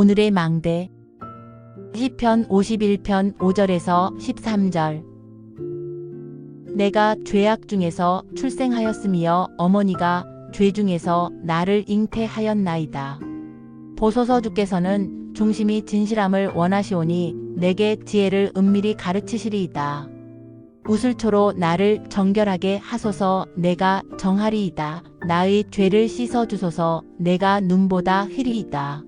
오늘의 망대 시편 51편 5절에서 13절 내가 죄악 중에서 출생하였으며 어머니가 죄 중에서 나를 잉태하였나이다. 보소서 주께서는 중심이 진실함을 원하시오니 내게 지혜를 은밀히 가르치시리이다. 우슬초로 나를 정결하게 하소서 내가 정하리이다. 나의 죄를 씻어 주소서 내가 눈보다 희리이다.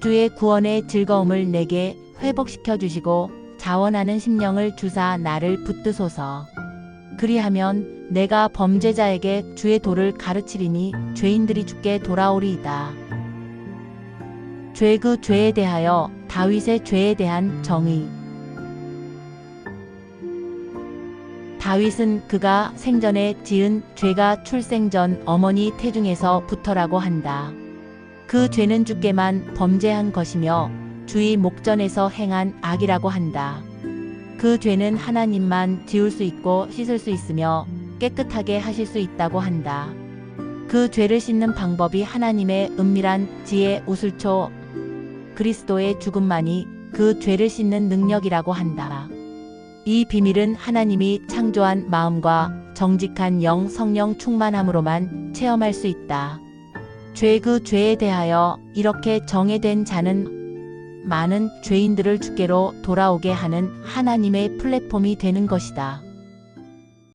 주의 구원의 즐거움을 내게 회복시켜 주시고 자원하는 심령을 주사 나를 붙드소서. 그리하면 내가 범죄자에게 주의 도를 가르치리니 죄인들이 주께 돌아오리이다. 죄 그 죄에 대하여 다윗의 죄에 대한 정의 다윗은 그가 생전에 지은 죄가 출생 전 어머니 태중에서 부터라고 한다. 그 죄는 주께만 범죄한 것이며 주의 목전에서 행한 악이라고 한다. 그 죄는 하나님만 지울 수 있고 씻을 수 있으며 깨끗하게 하실 수 있다고 한다. 그 죄를 씻는 방법이 하나님의 은밀한 지혜 우슬초 그리스도의 죽음만이 그 죄를 씻는 능력이라고 한다. 이 비밀은 하나님이 창조한 마음과 정직한 영 성령 충만함으로만 체험할 수 있다. 죄 그 죄에 대하여 이렇게 정해된 자는 많은 죄인들을 주께로 돌아오게 하는 하나님의 플랫폼이 되는 것이다.